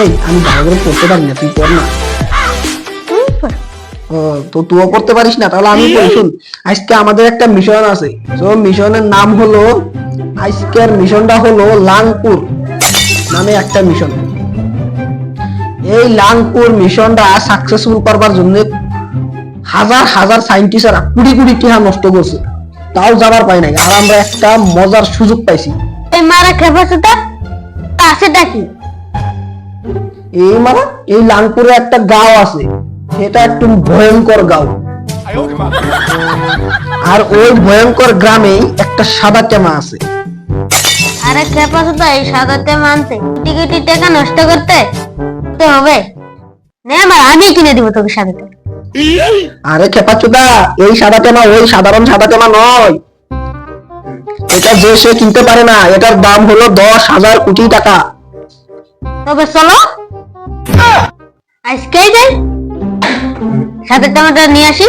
এই, আমি ভালো করে পড়তে পারি না, তুই পড় না। তো তুইও পড়তে পারিস না, তাহলে আমি শুন। আজকে আমাদের একটা মিশন আছে। তো মিশনের নাম হলো, আজকের মিশনটা হলো লাংপুর নামে একটা মিশন এই লাংপুর মিশনটা সাকসেসফুল করবার জন্য হাজার হাজার সাইন্টিস্টরা কুড়ি কুড়ি টিহা নষ্ট করছে। তাও যাবার পাই নাই, আর আমরা একটা মজার সুযোগ পাইছি। মারা খেপাসুটা পাশেটা কি? এই মানে এই লাংপুরে একটা গাঁও আছে। সেটা একটু ভয়ঙ্কর গাঁও। আর ওই ভয়ঙ্কর গ্রামেই একটা সাদা টেমা আছে। আরে এই সাদাতে মানতে কোটি কোটি টাকা নষ্ট করতে? করতে হবে। নে আমার আমি কিনে দিব তোকে সাদাতে আরে খেপাচুদা এই সাদা টেমা ওই সাধারণ সাদা টেমা নয়। এটা যে সে কিনতে পারে না এটার দাম হলো দশ হাজার কোটি টাকা। তবে চলো। যাই সাদা টমেটো নিয়ে আসি।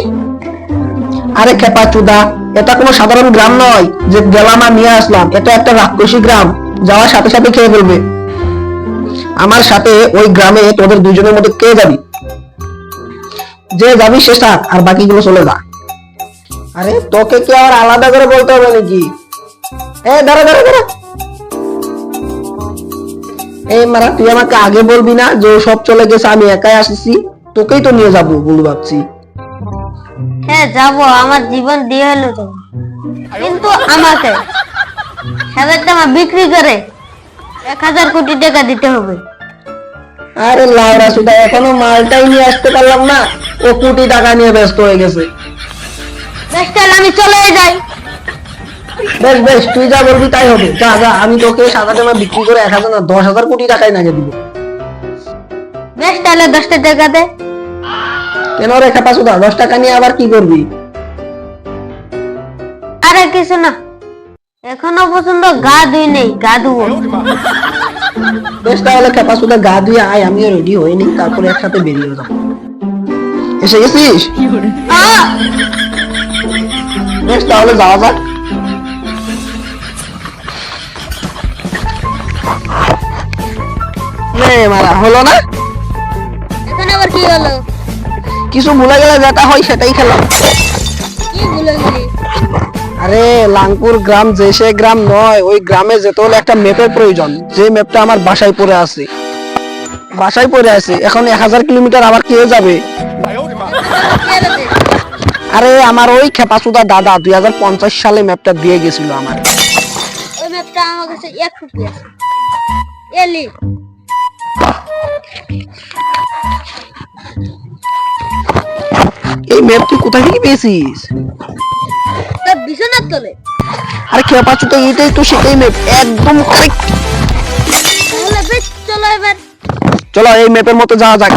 আরে খেপাচুদা এটা কোনো সাধারণ গ্রাম নয়। যে গেলাম আর নিয়ে আসলাম, এটা একটা রাক্ষসী গ্রাম। যাওয়ার সাথে সাথে খেয়ে ফেলবে। আমার সাথে ওই গ্রামে তোদের দুজনের মধ্যে কে যাবি? যে যাবি সে থাক, আর বাকিগুলো চলে যা। আরে তোকে কি আবার আলাদা করে বলতে হবে নাকি? এ, দাঁড়া দাঁড়া দাঁড়া। মারা তুই আমাকে আগে বলবি না যে সব চলে গেছে আমি একাই আসছি। তোকেই তো নিয়ে যাব বলে ভাবছি। হ্যাঁ যাব আমার জীবন দিয়ে হলো তো। কিন্তু আমাকে টাকা বিক্রি করে এক হাজার কোটি টাকা দিতে হবে। আরে লাউরা সুদা এখনও মালটাই নিয়ে আসতে পারলাম না। ও কোটি টাকা নিয়ে ব্যস্ত হয়ে গেছে। তাহলে আমি চলে যাই। বেশ বেশ তুই যা বলবি তাই হবে। যা যা আমি তোকে সাদা টাকা বিক্রি করে এক হাজার না দশ হাজার কোটি টাকাই নাগে দিব। বেশ তাহলে দশটা টাকা দে। কেন রে খেপা সুদা দশ টাকা নিয়ে আবার কি করবি? আরে কিছু না। এখনও পর্যন্ত গা ধুই নেই গা ধুবো। বেশ তাহলে খেপা সুদা গা ধুয়ে আয় আমিও রেডি হয়ে নি তারপরে একসাথে বেরিয়ে যাব। এসে গেছিস! বেশ তাহলে যাওয়া যাক। নে মারা হলো না? এখন আবার কি হলো? কিছু ভুলে গেলে যেটা হয় সেটাই খেলাম কি ভুলে গেলি? আরে লাংপুর গ্রাম যে সে গ্রাম নয় ওই গ্রামে যেতে হলে একটা ম্যাপের প্রয়োজন। যে ম্যাপটা আমার বাসায় পড়ে আছে। বাসায় পড়ে আছে এখন এক হাজার কিলোমিটার আবার কে যাবে? আরে আমার ওই খেপাচুদা দাদা দুই হাজার পঞ্চাশ সালে ম্যাপটা দিয়ে গেছিল আমার। ওই ম্যাপটা আমার কাছে এক রুপি আছে। এলি। এই ম্যাপ তুই কোথা থেকে পেয়েছিস? বিছানার তলে। আরে খেপাচুদা এটাই তো সেটাই ম্যাপ একদম কারেক্ট তাহলে বেশ চলো এবার। চলো এই ম্যাপের মতো যাওয়া যাক।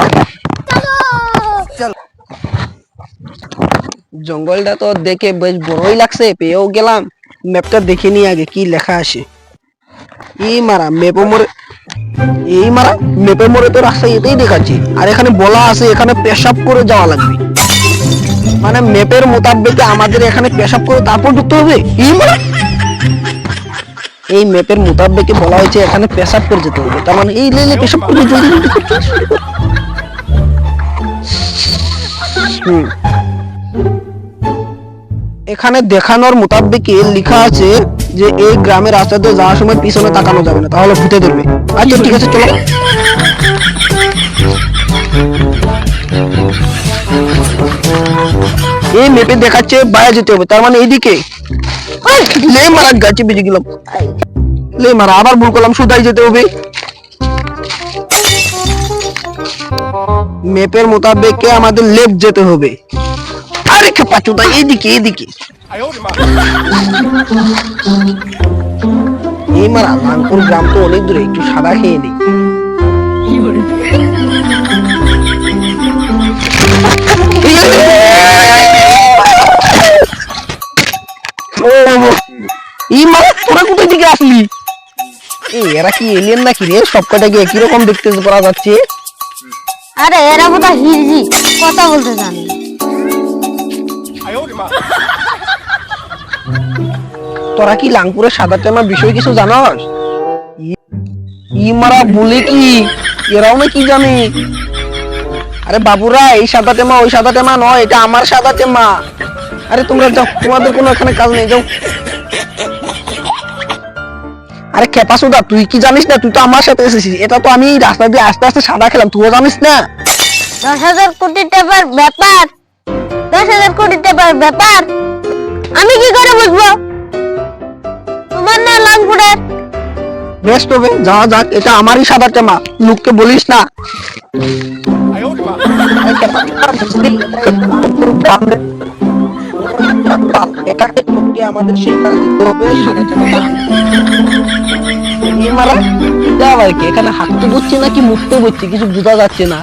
চল। জঙ্গলটা তো দেখে বেশ বড়ই লাগছে পেয়েও গেলাম। ম্যাপটা দেখে নি আগে কি লেখা আছে। এই মারা ম্যাপের মোড়ে এই মারা ম্যাপের মোড়ে তো রাস্তা এটাই দেখাচ্ছে। আর এখানে বলা আছে এখানে পেশাব করে যাওয়া লাগবে। মানে ম্যাপের মোতাবেকে আমাদের এখানে পেশাব করে তারপর ঢুকতে হবে? এই মারা। এই ম্যাপের মোতাবেকে বলা হয়েছে এখানে পেশাব করে যেতে হবে। তার মানে এই লেলে পেশাব কর, কর। হুম। এখানে দেখানোর মোতাবেকে লেখা আছে যে এই গ্রামের রাস্তা দিয়ে যাওয়ার সময় পিছনে তাকানো যাবে না তাহলে ভূতে ধরবে। আচ্ছা ঠিক আছে চলো। এই মেপে দেখাচ্ছে বাইরে যেতে হবে তার মানে এইদিকে। এই, লে মারা গাছে বেজে গেলাম। লে মারা আবার ভুল করলাম সুদাই যেতে হবে। মেপের মোতাবেকে আমাদের লেফট যেতে হবে। আরে পাচুদা এইদিকে এইদিকে। এই মারা লাংপুর গ্রাম তো অনেক দূরে একটু সাদা খেয়ে নেই। ও, এই মারা তোরা কোথায় থেকে আসলি? এরা কি এলিয়েন নাকি রে? সব কটাকে একই রকম দেখতে করা যাচ্ছে। আরে এরা বোধ হিরজি কথা বলতে জানে। তোরা কি লাংপুরের সাদা টেমা বিষয় কিছু জানস? ই মারা বলে কি? এরাও না কি জানে? আরে বাবুরা, এই সাদা টেমা ওই সাদা টেমা নয়, এটা আমার সাদা টেমা আরে তোমরা যাও, তোমাদের কোনো এখানে কাজ নেই, যাও। আরে খেপা সুদা, তুই কি জানিস না? তুই তো আমার সাথে এসেছিস। এটা তো আমি রাস্তা দিয়ে আস্তে আস্তে সাদা খেলাম, তুইও জানিস না? দশ হাজার কোটি টাকার ব্যাপার। দশ হাজার কোটি টাকার ব্যাপার। আমি কি করে বুঝব? না লাংপুরের বেস্ট হবে যাওয়া যাক এটা আমারই সাদা টেমা লোককে বলিস না। এটাকে লোককে আমাদের শিক্ষা দিতে হবে সাড়ে চারটা। এই মারা, এটা এখানে হাঁটতে বসছে নাকি মুখতে কিছু বোঝা যাচ্ছে না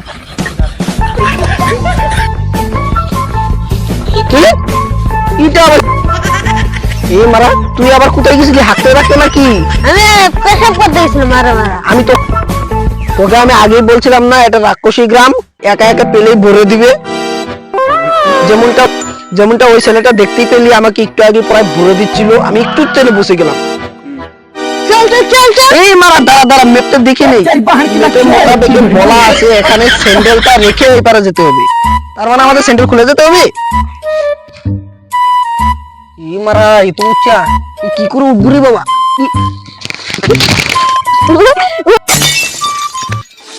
এটা আবার এই মারা তুই আবার কোথায় গেছিলি? হাঁটতে রাখতে নাকি? আমি পেশাব করতে গেছিলাম মারা মারা। আমি তো তোকে আমি আগেই বলছিলাম না এটা রাক্ষসী গ্রাম একা একা পেলেই ভরে দিবে। যেমনটা যেমনটা ওই ছেলেটা দেখতেই পেলি আমাকে একটু আগে প্রায় ভরে দিচ্ছিল আমি একটু বসে গেলাম। এই মারা দাঁড়া দাঁড়া দেখে নেই। বলা আছে এখানে স্যান্ডেলটা রেখে ওই পারে যেতে হবে। তার মানে আমাদের স্যান্ডেল খুলে যেতে হবে? এই মারা এত উচ্চা। কি করে উঠবুরি বাবা?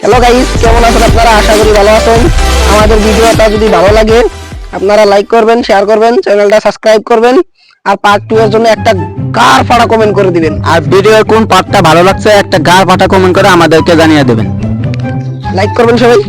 হ্যালো গাইস কেমন আছেন আপনারা? আশা করি ভালো আছেন। আমাদের ভিডিওটা যদি ভালো লাগে আপনারা লাইক করবেন শেয়ার করবেন চ্যানেলটা সাবস্ক্রাইব করবেন আর পার্ট টু এর জন্য একটা কার ফাটা কমেন্ট করে দিবেন। আর ভিডিওর কোন পার্টটা ভালো লাগছে একটা গার পাটা কমেন্ট করে আমাদেরকে জানিয়ে দেবেন। লাইক করবেন সবাই।